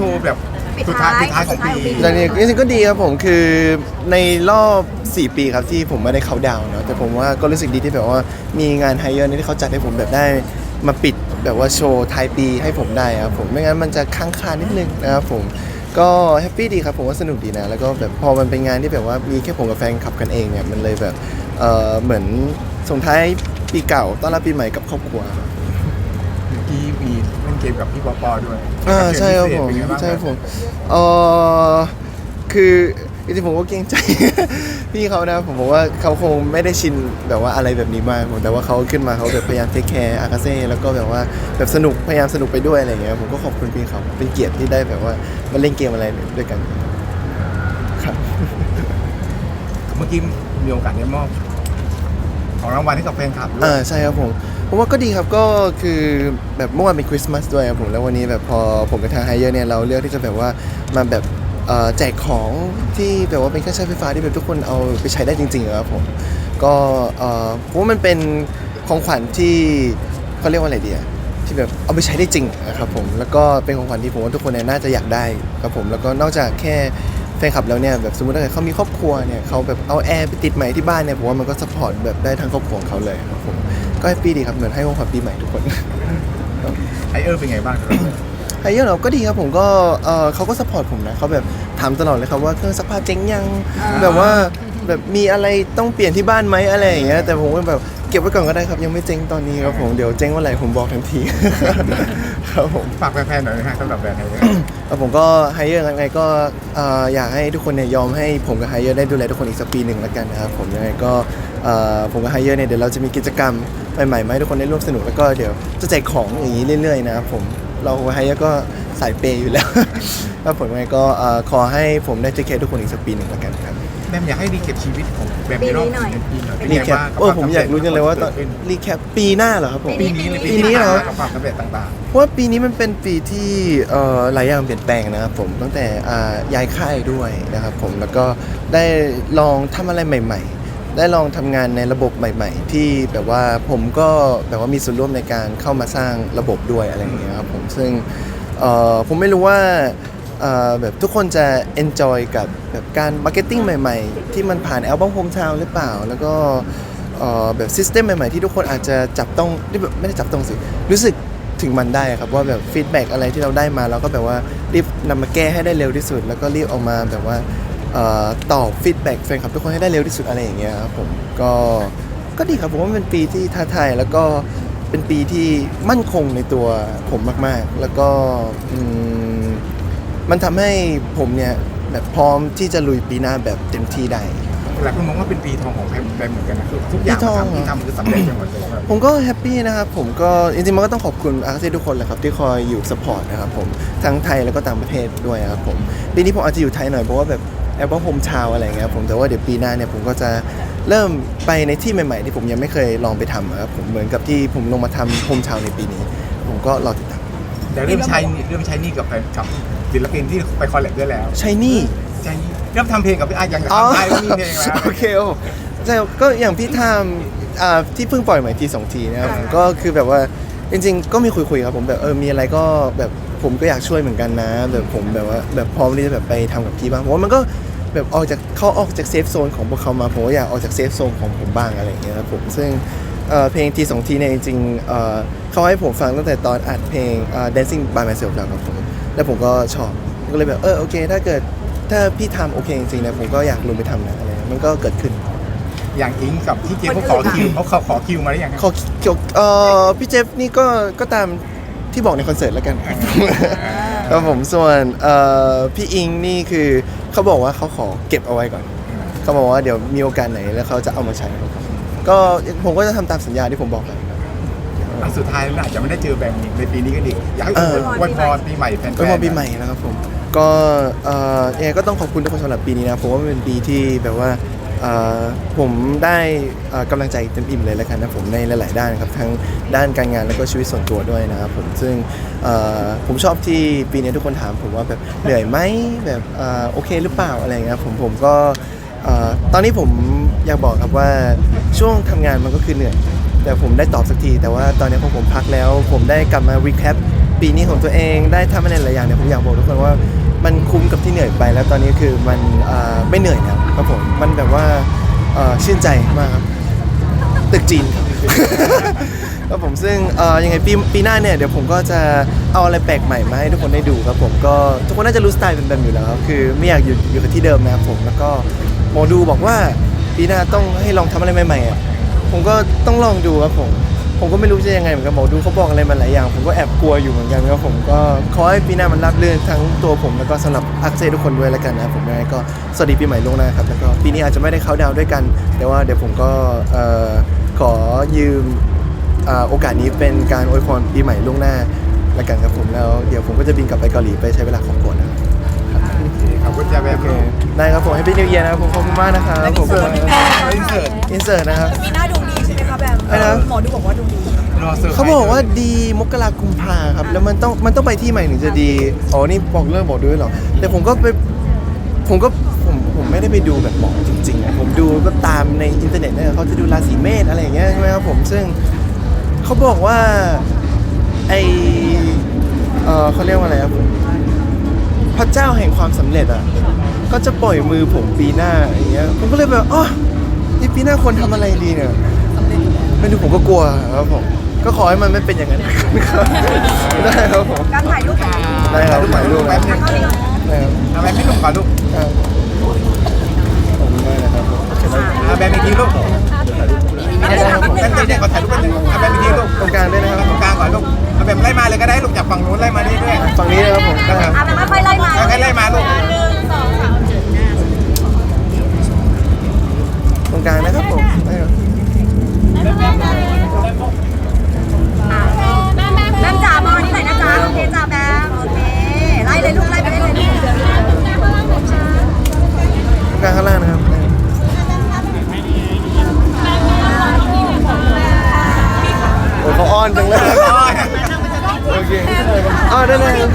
ชว์แบบปิดสุดท้ายท้ายสุดท้ายของปีสุดท้ายของปีอย่างนี้จริงๆก็ดีครับผมคือในรอบ 4 ปีครับที่ผมไม่ได้เขาดาวน์เนาะแต่ผมว่าก็รู้สึกดีที่แบบว่ามีงานไฮเออร์นี่ที่เขาจัดให้ผมแบบได้มาปิดแบบว่าโชว์ท้ายปีให้ผมได้ครับผมไม่งั้นมันจะค้างคานิดนึงนะครับผมก็แฮปปี้ดีครับผมว่าสนุกดีนะ แล้วก็แบบพอมันเป็นงานที่แบบว่ามีแค่ผมกับแฟนคลับกันเองเนี่ยมันเลยแบบเออเหมือนส่งท้ายปีเก่าต้อนรับปีใหม่กับครอบครัวครับ เมื่อกี้มี เล่นเกมกับพี่ปอปอด้วยอ่าใช่ครับผมเป็นไงบ้างใช่ครับผมเออคือจริงๆผมก็เกรงใจ พี่เขานะผมบอกว่าเขาคงไม่ได้ชินแบบว่าอะไรแบบนี้มากผมแต่ว่าเขาขึ้นมาเขาแบบพยายามเทคแคร์อากาเซ่แล้วก็แบบว่าแบบสนุกพยายามสนุกไปด้วยอะไรอย่างเงี้ยผมก็ขอบคุณพี่เขาเป็นเกียรติที่ได้แบบว่ามาเล่นเกมอะไรด้วยกันครับเมื่อกี้มีโอกาสได้มอบของรางวัลให้กับแฟนคลับด้วยอ่าใช่ครับผม ผมว่าก็ดีครับก็คือแบบเมื่อวานเป็นคริสต์มาสด้วยครับผมแล้ววันนี้แบบพอผมกับทางไฮเยอร์เนี่ยเราเลือกที่จะแบบว่ามาแบบเอ่อแจกของที่แบบว่าเป็นเครื่องใช้ไฟฟ้าที่แบบทุกคนเอาไปใช้ได้จริงๆครับผมก็เอ่อผมว่ามันเป็นของขวัญที่เขาเรียกว่าอะไรดีอะที่แบบเอาไปใช้ได้จริงนะครับผมแล้วก็เป็นของขวัญที่ผมว่าทุกคนเนี่ยน่าจะอยากได้ครับผมแล้วก็นอกจากแค่ แฟนคลับแล้วเนี่ยแบบสมมติถ้าเกิดเขามีครอบครัวเนี่ยเขาแบบเอาแอร์ไปติดใหม่ที่บ้านเนี่ยผมว่ามันก็สปอร์ตแบบได้ทั้งครอบครัวของเขาเลยครับผมก็แฮปปี้ดีครับเหมือนให้ของขวัญปีใหม่ทุกคนไอเออร์เป็นไงบ้างครับไฮเยอร์เราก็ดีครับผมก็เออเขาก็สปอร์ตผมนะเขาแบบถามตลอดเลยครับว่าเครื่องซักผ้าเจ๊งยังแบบว่าแบบมีอะไรต้องเปลี่ยนที่บ้านไหมอะไรอย่างเงี้ยแต่ผมก็แบบเก็บไว้ก่อนก็ได้ครับยังไม่เจ๊งตอนนี้ครับผมเดี๋ยวเจ๊งเมื่อไหร่ผมบอกทันที ครับผมฝากแฟนๆหน่อยนะฮะสำหรับแบรนด์ไอเออร์ แล้วผมก็ไฮเยอร์ยังไงก็เอ่ออยากให้ทุกคนเนี่ยยอมให้ผมกับไฮเยอร์ได้ดูแลทุกคนอีกสักปีหนึ่งแล้วกันนะครับผมยังไงก็เอ่อผมกับไฮเยอร์เนี่ยเดี๋ยวเราจะมีกิจกรรมใหม่ๆมาให้ทุกคนได้ร่วมสนุกแล้วก็เดี๋ยวจะแจกของอย่างนี้เรื่อยๆนะครับผมเราไฮเยอร์ก็สายเปย์อยู่แล้ว แล้วผมยังไงก็เอ่อขอให้ผมได้เจเคทุกคนอีกสักปีหนึ่งแล้วกันครับ แบมอยากให้รีเก็บชีวิตของแบมในรอบปีนี้หน่อยปีหน่อยเป็นรีไงแคปบ้างเออผมอยากรู้จังเลยว่าตอนรีแคปปีหน้าเหรอครับผม ปีนี้หรือปีนี้เหรอ กับความสำเร็จต่างเพราะว่าปีนี้มันเป็นปีที่เอ่อหลายอย่างเปลี่ยนแปลงนะครับผมตั้งแต่อ่าย้ายค่ายด้วยนะครับผมแล้วก็ได้ลองทำอะไรใหม่ ๆ ได้ลองทำงานในระบบใหม่ ๆ ที่แบบว่าผมก็แบบว่ามีส่วนร่วมในการเข้ามาสร้างระบบด้วยอะไรอย่างเงี้ยครับผมซึ่งเอ่อผมไม่รู้ว่า เอ่อแบบทุกคนจะ enjoy กับแบบการมาร์เก็ตติ้งใหม่ ๆ ที่มันผ่านแอลบั้มโฮมทาวหรือเปล่า แล้วก็เอ่อแบบซิสเต็มใหม่ ๆ ที่ทุกคนอาจจะจับต้องไม่ได้จับต้องสิ รู้สึกถึงมันได้ครับว่าแบบฟีดแบ็กอะไรที่เราได้มาเราก็แบบว่ารีบนำมาแก้ให้ได้เร็วที่สุด แล้วก็รีบออกมาแบบว่าออตอบฟีดแบ็กแฟนคลับทุกคนให้ได้เร็วที่สุดอะไรอย่างเงี้ยครับผมก็ก็ดีครับผมว่าเป็นปีที่ท้าทายแล้วก็เป็นปีที่มั่นคงในตัวผมมากๆ แล้วก็อืม มันทำให้ผมเนี่ยแบบพร้อมที่จะลุยปีหน้าแบบเต็มที่ได้ๆหลายคนมองว่าเป็นปีทองของแบมแบมเหมือนกันนะคือทุกอย่างปีทองที่ทำคือสำเร็จไปหมดเลยครับผมก็แฮปปี้นะครับ ผมก็จริงๆมันก็ต้องขอบคุณอาร์เซทุกคนแหละครับที่คอยอยู่สปอร์ตนะครับผมทั้งไทยแล้วก็ต่างประเทศด้วยครับผมปีนี้ผมอาจจะอยู่ไทยหน่อยเพราะว่าแบบแอปเปิลโฮมชาวอะไรอย่างเงี้ยครับผมแต่ว่าเดี๋ยวปีหน้าเนี่ยผมก็จะเริ่มไปในที่ใหม่ ๆ ที่ผมยังไม่เคยลองไปทำอะครับผมเหมือนกับที่ผมลงมาทำโฮมชาวในปีนี้ ผมก็รอติดตาม แต่เริ่มใช้นี่เริ่มใช้นี่กับแฟนกับศิลปินที่ไปคอลแลบด้วยแล้วใช่นี่ใช้นี่เริ่มทำเพลงกับพี่อาอย่างกับอ๋อทำได้ก็มีเพลงแล้วโอเคโอ้ใช่ก็อย่างพี่ทามอ่าที่เพิ่งปล่อยใหม่ทีสองทีนะครับผมก็คือแบบว่าจริงๆก็มีคุยๆครับผมแบบเออมีอะไรก็แบบผมก็อยากช่วยเหมือนกันนะแบบผมแบบว่าแบบพร้อมที่จะแบบไปทำกับพี่บ้างผมว่ามันก็แบบออกจากเขาออกจากเซฟโซนของพวกเขามาผมก็อยากออกจากเซฟโซนของผมบ้างอะไรอย่างเงี้ยครับผมซึ่ง เอ่อเพลงทีสองทีเนี่ยจริงๆเอ่อเขาให้ผมฟังตั้งแต่ตอนอัดเพลงเอ่อ dancing by myself แล้วครับผมแล้วผมก็ชอบก็เลยแบบเออโอเค ถ้าเกิดถ้าพี่ทำโอเคจริงๆนะผมก็อยากลงไปทำนะอะไรมันก็เกิดขึ้น อย่างอิงกับที่เจฟเขาขอคิวเขาขอขอคิวมาได้ยังไงขอเกี่ยวเอ่อพี่เจฟนี่ก็ก็ตามที่บอกในคอนเสิร์ตแล้วกันครับผมส่วนเอ่อพี่อิงนี่คือเขาบอกว่าเขาขอเก็บเอาไว้ก่อนเขาบอกว่าเดี๋ยวมีโอกาสไหนแล้วเขาจะเอามาใช้ครับ ก็ผมก็จะทำตามสัญญาที่ผมบอกไปครับอันสุดท้ายแล้วอาจจะไม่ได้เจอแบมในปีนี้ก็ดีอยากให้เอออวยพรปีใหม่แฟนๆ ก็พอปีใหม่นะครับผม ก็เอ่อยังไงก็ต้องขอบคุณทุกคนสำหรับปีนี้นะผมว่ามันเป็นปีที่แบบว่าเอ่อผมได้เอ่อกำลังใจเต็มอิ่มเลยแล้วกันนะผมในหลาย ๆ ด้านครับทั้งด้านการงานแล้วก็ชีวิตส่วนตัวด้วยนะครับผมซึ่งเอ่อผมชอบที่ปีนี้ทุกคนถามผมว่าแบบเหนื่อยไหมแบบเอ่อโอเคหรือเปล่าอะไรอย่างเงี้ยผมผมก็เอ่อตอนนี้ผม อยากบอกครับว่าช่วงทำงานมันก็คือเหนื่อย แต่ผมได้ตอบสักที แต่ว่าตอนนี้พอผมพักแล้ว ผมได้กลับมารีแคปปีนี้ของตัวเองได้ทำอะไรหลายอย่างเนี่ยผมอยากบอกทุกคนว่ามันคุ้มกับที่เหนื่อยไป แล้วตอนนี้คือมันไม่เหนื่อยแล้วครับผมมันแบบว่าชื่นใจมากครับตึกจีนครับผมซึ่งยังไงปีปีหน้าเนี่ยเดี๋ยวผมก็จะเอาอะไรแปลกใหม่มาให้ทุกคนได้ดูครับผมก็ทุกคนน่าจะรู้สไตล์เป็นแบบอยู่แล้วครับคือไม่อยากอยู่อยู่กับที่เดิมนะครับผมแล้วก็หมอดูบอกว่า ปีหน้าต้องให้ลองทำอะไรใหม่ๆอะผมก็ต้องลองดูครับผม ผมก็ไม่รู้จะยังไงเหมือนกันหมอดูเขาบอกอะไรมาหลายอย่าง ผมก็แอบกลัวอยู่เหมือนกันครับผมก็ขอให้ปีหน้ามันรับเรื่นทั้งตัวผมแล้วก็สำหรับอักเซทุกคนด้วยแล้วกันนะผมยังไงก็สวัสดีปีใหม่ล่วงหน้าครับแล้วก็ปีนี้อาจจะไม่ได้เข้าดาวด้วยกัน แต่ว่าเดี๋ยวผมก็ขอยืมโอกาสนี้เป็นการอวยพรปีใหม่ล่วงหน้าละกันครับผมแล้วเดี๋ยวผมก็จะบินกลับไปเกาหลีไปใช้เวลาครอบครัวนะ ให้พี่นิวเยียนะครับผมขอบคุณมากนะครับผมเสิร์ตอินเสิร์ตอินเสิร์ตนะครับปีหน้าดวงดีใช่ไหมคะแบมอะไรนะ หมอดูบอกว่าดวงดี รอเสิร์ฟเขาบอกว่าดีมกรากุมภาครับ แล้วมันต้องมันต้องไปที่ใหม่ถึงจะดี อ๋อ นี่บอกเรื่องบอกด้วยเหรอ แต่ผมก็ไปผมก็ผมผมไม่ได้ไปดูแบบหมอจริงๆอะผมดูก็ตามในอินเทอร์เน็ตเนี่ยเขาจะดูราศีเมษอะไรอย่างเงี้ยใช่ไหมครับผมซึ่งเขาบอกว่าไอเออเขาเรียกว่าอะไรครับผมพระเจ้าแห่งความสำเร็จอะ ก็จะปล่อยมือผมปีหน้าอย่างเงี้ยผมก็เลยแบบอ๋อนี่ปีหน้าควรทำอะไรดีเนี่ยไม่รู้ผมก็กลัวครับผมก็ขอให้มันไม่เป็นอย่างนั้นครับได้ครับผมการถ่ายรูปของได้ครับถ่ายรูปแบนะบนึงได้ครับทำไมไม่ลงก่อนลูกครับขอบคุณมากนะครับผมเอาแบบอีกทีลูกแบมเด็กๆขอถ่ายรูปแป๊บนึงเอาแบบอีกทีลูกตรงกลางด้วยนะครับตรงกลางก่อนลูกเอาแบบไล่มาเลยก็ได้ลูกจากฝั่งนู้นไล่มาเรื่อย ฝั่งนี้นะครับผมครับ อะแบบค่อยๆไล่มา ๆค่อยๆไล่มาลูก ตรงกลางนะครับผมได้ครับ แบมจ๋ามองนี่หน่อยนะจ๊ะโอเคจ้าแบมโอเคไล่เลยลูกไล่ไปได้เลยลูก ตรงกลางข้างล่างนะครับได้ครับโอ้เขาอ้อนจังเลยโอเคอ๋อได้เลยครับ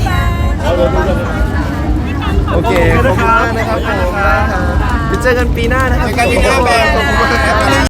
โอเคขอบคุณมากนะครับผมได้ครับไปเจอกันปีหน้านะครับ เจอกันปีหน้าแบมขอบคุณมากครับ